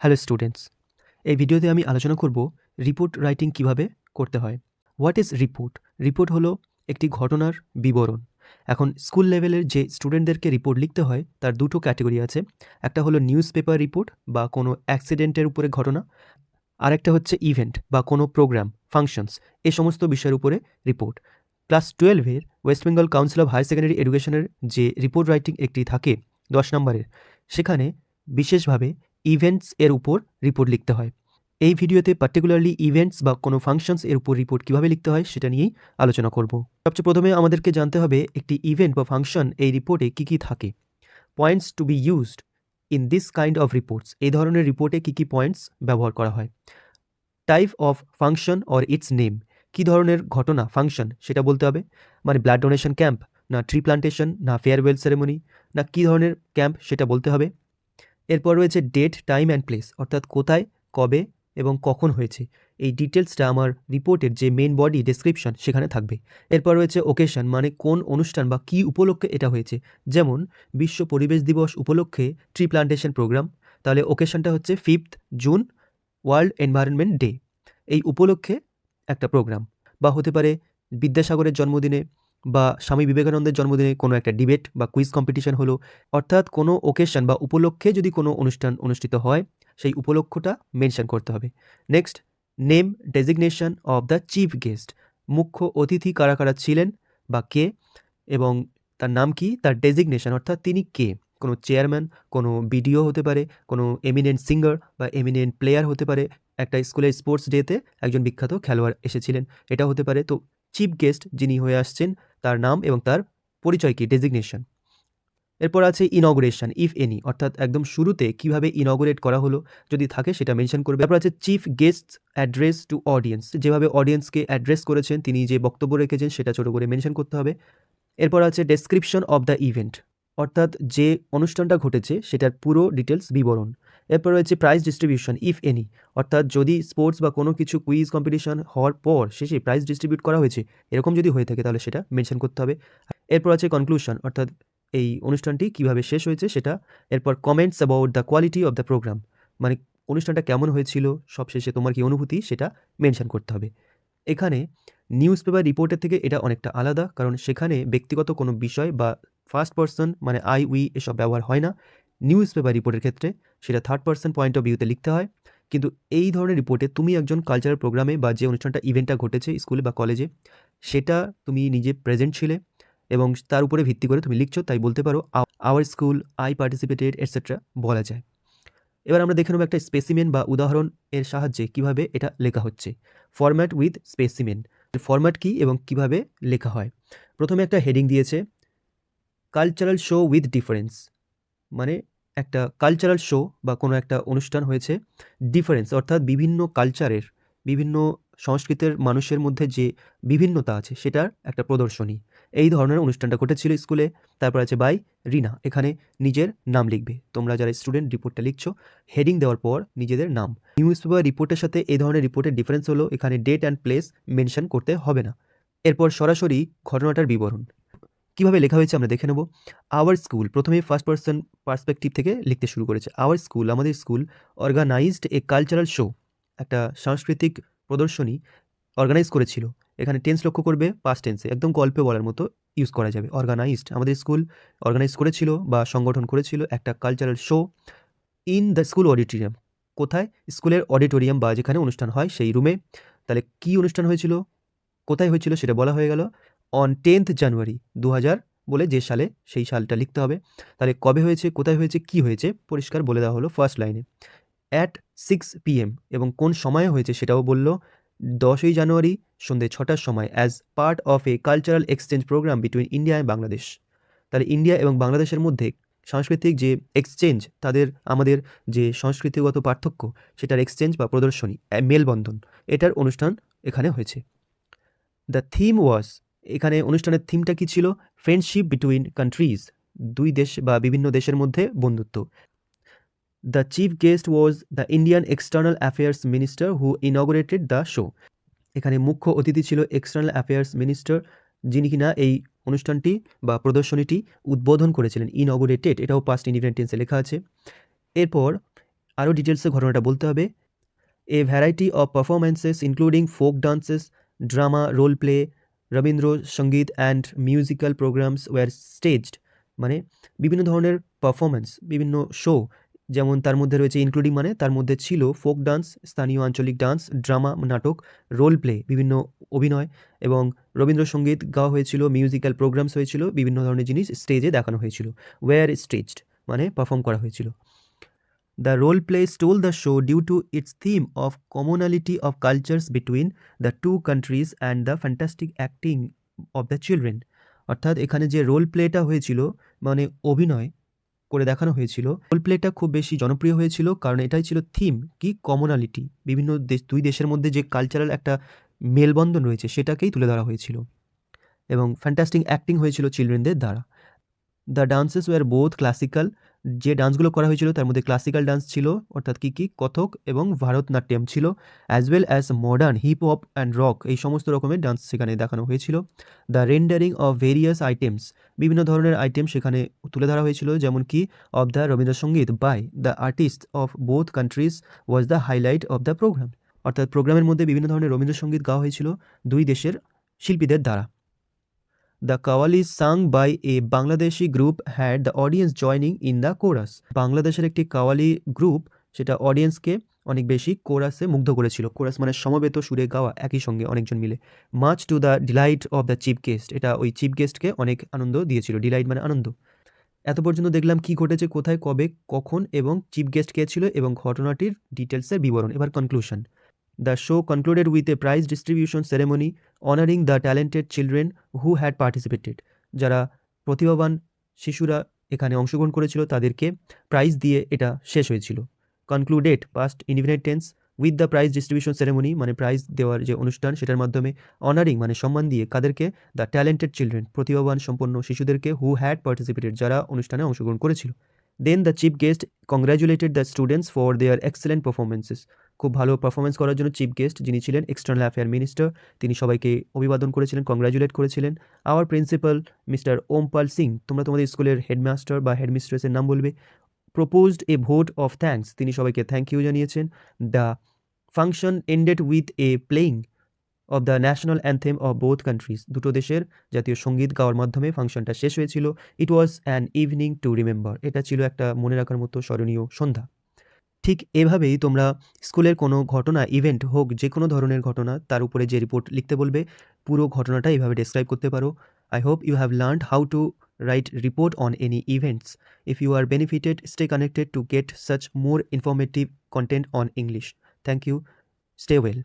Hello students, এই ভিডিওতে আমি আলোচনা করব রিপোর্ট রাইটিং কীভাবে করতে হয়। What is report? রিপোর্ট হলো একটি ঘটনার বিবরণ। এখন স্কুল লেভেলের যে স্টুডেন্টদেরকে রিপোর্ট লিখতে হয়, তার দুটো ক্যাটাগরি আছে। একটা হলো নিউজ পেপার রিপোর্ট বা কোনো অ্যাক্সিডেন্টের উপরে ঘটনা। আর একটা হচ্ছে ইভেন্ট বা কোনো প্রোগ্রাম, ফাংশনস, এ সমস্ত বিষয়ের উপরে রিপোর্ট। ক্লাস টুয়েলভের West Bengal council of higher secondary এডুকেশনের যে রিপোর্ট রাইটিং একটি থাকে দশ নম্বরের, সেখানে বিশেষভাবে ইভেন্টস এর উপর রিপোর্ট লিখতে হয়। এই ভিডিওতে পার্টিকুলারলি ইভেন্টস বা কোনো ফাংশনস এর উপর রিপোর্ট কীভাবে লিখতে হয় সেটা নিয়েই আলোচনা করব। সবচেয়ে প্রথমে আমাদেরকে জানতে হবে একটি ইভেন্ট বা ফাংশন এই রিপোর্টে কী কী থাকে। Points to be used in this kind of reports এই ধরনের রিপোর্টে কী কী পয়েন্টস ব্যবহার করা হয়। Type of function or its name কী ধরনের ঘটনা ফাংশন সেটা বলতে হবে। মানে ব্লাড ডোনেশন ক্যাম্প না ট্রি প্লান্টেশন না ফেয়ারওয়েল সেরেমনি না কী ধরনের ক্যাম্প সেটা বলতে হবে। এরপর রয়েছে ডেট টাইম অ্যান্ড প্লেস অর্থাৎ কোথায়, কবে এবং কখন হয়েছে। এই ডিটেলসটা আমার রিপোর্টের যে মেন বডি ডেসক্রিপশন সেখানে থাকবে। এরপর রয়েছে ওকেশন মানে কোন অনুষ্ঠান বা কী উপলক্ষে এটা হয়েছে। যেমন, বিশ্ব পরিবেশ দিবস উপলক্ষে ট্রি প্লান্টেশন প্রোগ্রাম তাহলে ওকেশনটা হচ্ছে fifth June world environment day এই উপলক্ষে একটা প্রোগ্রাম বা হতে পারে বিদ্যাসাগরের জন্মদিনে বা স্বামী বিবেকানন্দের জন্মদিনে কোনো একটা ডিবেট বা কুইজ কম্পিটিশন হলো, অর্থাৎ কোনো ওকেশন বা উপলক্ষে যদি কোনো অনুষ্ঠান অনুষ্ঠিত হয়, সেই উপলক্ষটা মেনশন করতে হবে। Next name designation of the chief guest মুখ্য অতিথি কারা কারা ছিলেন বা কে এবং তার নাম কি, তার ডেজিগনেশন অর্থাৎ তিনি কে? কোনো চেয়ারম্যান কোনো বিডিও হতে পারে, কোনো এমিনেন্ট সিঙ্গার বা এমিনেন্ট প্লেয়ার হতে পারে। একটা স্কুলের স্পোর্টস ডেতে একজন বিখ্যাত খেলোয়াড় এসেছিলেন এটা হতে পারে। তো চিফ গেস্ট যিনি হয়ে আসছেন, তার নাম এবং তার পরিচয় কি ডেজিগনেশন। এরপর আছে ইনগুরেশন, ইফ এনি, অর্থাৎ একদম শুরুতে কীভাবে ইনগুরেট করা হলো, যদি থাকে সেটা মেনশন করবে। তারপর আছে chief guest address to audience, যেভাবে অডিয়েন্সকে অ্যাড্রেস করেছেন, তিনি যে বক্তব্য রেখেছেন, সেটা ছোটো করে মেনশন করতে হবে। এরপর আছে ডেসক্রিপশন অফ দ্য ইভেন্ট, অর্থাৎ যে অনুষ্ঠানটা ঘটেছে, সেটার পুরো ডিটেলস বিবরণ। এরপর রয়েছে প্রাইজ ডিস্ট্রিবিউশন ইফ এনি অর্থাৎ যদি স্পোর্টস বা কোনো কিছু কুইজ কম্পিটিশন হওয়ার পর শেষে প্রাইজ ডিস্ট্রিবিউট করা হয়েছে, এরকম যদি হয়ে থাকে তাহলে সেটা মেনশন করতে হবে। এরপর আছে কনক্লুশন অর্থাৎ এই অনুষ্ঠানটি কীভাবে শেষ হয়েছে সেটা। এরপর comments about the quality of the program মানে অনুষ্ঠানটা কেমন হয়েছিল, সবশেষে তোমার কি অনুভূতি সেটা মেনশন করতে হবে। এখানে নিউজ পেপার রিপোর্টের থেকে এটা অনেকটা আলাদা, কারণ সেখানে ব্যক্তিগত কোনো বিষয় বা ফার্স্ট পার্সন মানে আই উই এসব ব্যবহার হয় না। নিউজ পেপার রিপোর্টের ক্ষেত্রে সেটা থার্ড পার্সন পয়েন্ট অফ ভিউতে লিখতে হয়। কিন্তু এই ধরনের রিপোর্টে তুমি একজন কালচারাল প্রোগ্রামে বা যে অনুষ্ঠানটা ইভেন্টটা ঘটেছে স্কুলে বা কলেজে সেটা তুমি নিজে প্রেজেন্ট ছিলে এবং তার উপরে ভিত্তি করে তুমি লিখছো, তাই বলতে পারো our school I participated etcetera বলা যায়। এবার আমরা দেখে নেব একটা স্পেসিমেন বা উদাহরণ এর সাহায্যে কীভাবে এটা লেখা হচ্ছে। ফরম্যাট উইথ স্পেসিমেন ফরম্যাট কী এবং কীভাবে লেখা হয়? প্রথমে একটা হেডিং দিয়েছে কালচারাল শো উইথ ডিফারেন্স মানে একটা কালচারাল শো বা কোনো একটা অনুষ্ঠান হয়েছে ডিফারেন্স অর্থাৎ বিভিন্ন কালচারের বিভিন্ন সংস্কৃতের মানুষের মধ্যে যে বিভিন্নতা আছে, সেটার একটা প্রদর্শনী। এই ধরনের অনুষ্ঠানটা ঘটেছিল স্কুলে, তারপর আছে বাই রিনা, এখানে নিজের নাম লিখবে। তোমরা যারা স্টুডেন্ট রিপোর্টটা লিখছো হেডিং দেওয়ার পর নিজেদের নাম। নিউজ পেপার রিপোর্টের সাথে এই ধরনের রিপোর্টের ডিফারেন্স হলো, এখানে ডেট অ্যান্ড প্লেস মেনশন করতে হবে না। এরপর সরাসরি ঘটনাটার বিবরণ। কীভাবে লেখা হয়েছে আমরা দেখে নেব। আওয়ার স্কুল প্রথমে ফার্স্ট পার্সন পার্সপেক্টিভ থেকে লিখতে শুরু করেছে। আওয়ার স্কুল আমাদের school organized a cultural show একটা সাংস্কৃতিক প্রদর্শনী অর্গানাইজ করেছিল। এখানে টেন্স লক্ষ্য করবে পাস্ট টেন্সে একদম গল্পে বলার মতো ইউজ করা যাবে। অর্গানাইজড আমাদের স্কুল অর্গানাইজ করেছিল বা সংগঠন করেছিল একটা cultural show in the school auditorium কোথায়? স্কুলের অডিটোরিয়াম বা যেখানে অনুষ্ঠান হয় সেই রুমে তাহলে কি অনুষ্ঠান হয়েছিল? কোথায় হয়েছিল সেটা বলা হয়ে গেল। অন টেন্থ জানুয়ারি দু হাজার বলে যে সালে সেই সালটা লিখতে হবে। তাহলে কবে হয়েছে, কোথায় হয়েছে, কি হয়েছে, পরিষ্কার বলে দেওয়া হলো ফার্স্ট লাইনে অ্যাট সিক্স পিএম এবং কোন সময়ে হয়েছে সেটাও বলল দশই জানুয়ারি সন্ধ্যে ছটার সময় as part of a cultural exchange program between India and Bangladesh তাহলে ইন্ডিয়া এবং বাংলাদেশের মধ্যে সাংস্কৃতিক যে এক্সচেঞ্জ তাদের আমাদের যে সংস্কৃতিগত পার্থক্য, সেটার এক্সচেঞ্জ বা প্রদর্শনী মেলবন্ধন, এটার অনুষ্ঠান এখানে হয়েছে। দ্য থিম ওয়াজ এখানে অনুষ্ঠানের থিমটা কী ছিল? ফ্রেন্ডশিপ বিটুইন কান্ট্রিজ দুই দেশ বা বিভিন্ন দেশের মধ্যে বন্ধুত্ব। The chief guest was the Indian external affairs minister who inaugurated the show এখানে মুখ্য অতিথি ছিল এক্সটার্নাল অ্যাফেয়ার্স মিনিস্টার যিনি কিনা এই অনুষ্ঠানটি বা প্রদর্শনীটি উদ্বোধন করেছিলেন ইনগরেটেড এটাও পাস্ট ইন্ডিপেন্ডেন্সে লেখা আছে। এরপর আরও ডিটেলসে ঘটনাটা বলতে হবে। A variety of performances including folk dances drama role play Rabindra Sangeet and musical programs were staged মানে বিভিন্ন ধরনের পারফরমেন্স বিভিন্ন শো, যেমন তার মধ্যে রয়েছে ইনক্লুডিং মানে তার মধ্যে ছিল ফোক ডান্স স্থানীয় আঞ্চলিক ডান্স ড্রামা নাটক রোল প্লে বিভিন্ন অভিনয় এবং রবীন্দ্রসঙ্গীত গাওয়া হয়েছিল মিউজিক্যাল প্রোগ্রামস হয়েছিল, বিভিন্ন ধরনের জিনিস স্টেজে দেখানো হয়েছিল ওয়ার স্টেজড মানে পারফর্ম করা হয়েছিল। The role play stole the show due to its theme of commonality of cultures between the two countries and the fantastic acting of the children অর্থাৎ এখানে যে রোল প্লেটা হয়েছিল মানে অভিনয় করে দেখানো হয়েছিল রোল প্লেটা খুব বেশি জনপ্রিয় হয়েছিল কারণ এটাই ছিল থিম কি কমনালিটি বিভিন্ন দেশ, দুই দেশের মধ্যে যে কালচারাল একটা মেলবন্ধন রয়েছে সেটাকেই তুলে ধরা হয়েছিল। এবং ফ্যান্টাস্টিক অ্যাক্টিং হয়েছিল চিলড্রেনদের দ্বারা। The dances were both classical যে ডান্সগুলো করা হয়েছিল তার মধ্যে ক্লাসিক্যাল ডান্স ছিল, অর্থাৎ কী কী? কথক এবং ভারতনাট্যম ছিল as well as modern hip hop and rock এই সমস্ত রকমের ডান্স সেখানে দেখানো হয়েছিল। The rendering of various items বিভিন্ন ধরনের আইটেম সেখানে তুলে ধরা হয়েছিল, যেমন কি of the Rabindrasangeet by the artist of both countries was the highlight of the program অর্থাৎ প্রোগ্রামের মধ্যে বিভিন্ন ধরনের রবীন্দ্রসঙ্গীত গাওয়া হয়েছিল দুই দেশের শিল্পীদের দ্বারা। The qawwali sung by a Bangladeshi group had the audience joining in the chorus বাংলাদেশের একটি কাওয়ালি গ্রুপ সেটা অডিয়েন্সকে অনেক বেশি কোরাসে মুগ্ধ করেছিল। কোরাস মানে সমবেত, সুরে গাওয়া, একই সঙ্গে অনেকজন মিলে। Much to the delight of the chief guest এটা ওই চিফ গেস্টকে অনেক আনন্দ দিয়েছিল। ডিলাইট মানে আনন্দ। এত পর্যন্ত দেখলাম কি ঘটেছে, কোথায়, কবে, কখন এবং চিফ গেস্ট কে ছিল এবং ঘটনাটির ডিটেলসের বিবরণ। এবার conclusion the show concluded with a prize distribution ceremony honoring the talented children who had participated যারা প্রতিভাবান শিশুরা এখানে অংশগ্রহণ করেছিল, তাদেরকে প্রাইজ দিয়ে এটা শেষ হয়েছিল। Concluded past indefinite tense with the prize distribution ceremony মানে প্রাইজ দেওয়ার যে অনুষ্ঠান, সেটার মাধ্যমে অনারিং মানে সম্মান দিয়ে কাদেরকে দ্য ট্যালেন্টেড চিলড্রেন প্রতিভাবান সম্পন্ন শিশুদেরকে হু হ্যাড পার্টিসিপেটেড যারা অনুষ্ঠানে অংশগ্রহণ করেছিল। Then the chief guest congratulated the students for their excellent performances খুব ভালো পারফরমেন্স করার জন্য চিফ গেস্ট যিনি ছিলেন এক্সটার্নাল অ্যাফেয়ার মিনিস্টার তিনি সবাইকে অভিবাদন করেছিলেন কংগ্র্যাচুলেট করেছিলেন। Our principal mister Ompal Singh তোমরা তোমাদের স্কুলের হেডমাস্টার বা হেডমিস্ট্রেসের নাম বলবে। Proposed a vote of thanks তিনি সবাইকে থ্যাংক ইউ জানিয়েছেন। The function ended with a playing of the national anthem of both countries দুটো দেশের জাতীয় সংগীত গাওয়ার মাধ্যমে ফাংশনটা শেষ হয়েছিল। It was an evening to remember এটা ছিল একটা মনে রাখার মতো স্মরণীয় সন্ধ্যা। ঠিক এভাবেই তোমরা স্কুলের কোনো ঘটনা ইভেন্ট হোক যে কোনো ধরনের ঘটনা, তার উপরে যে রিপোর্ট লিখতে বলবে, পুরো ঘটনাটা এইভাবে ডিসক্রাইব করতে পারো। I hope you have learn how to write report on any events if you are benefited stay connected to get such more informative content on English thank you stay well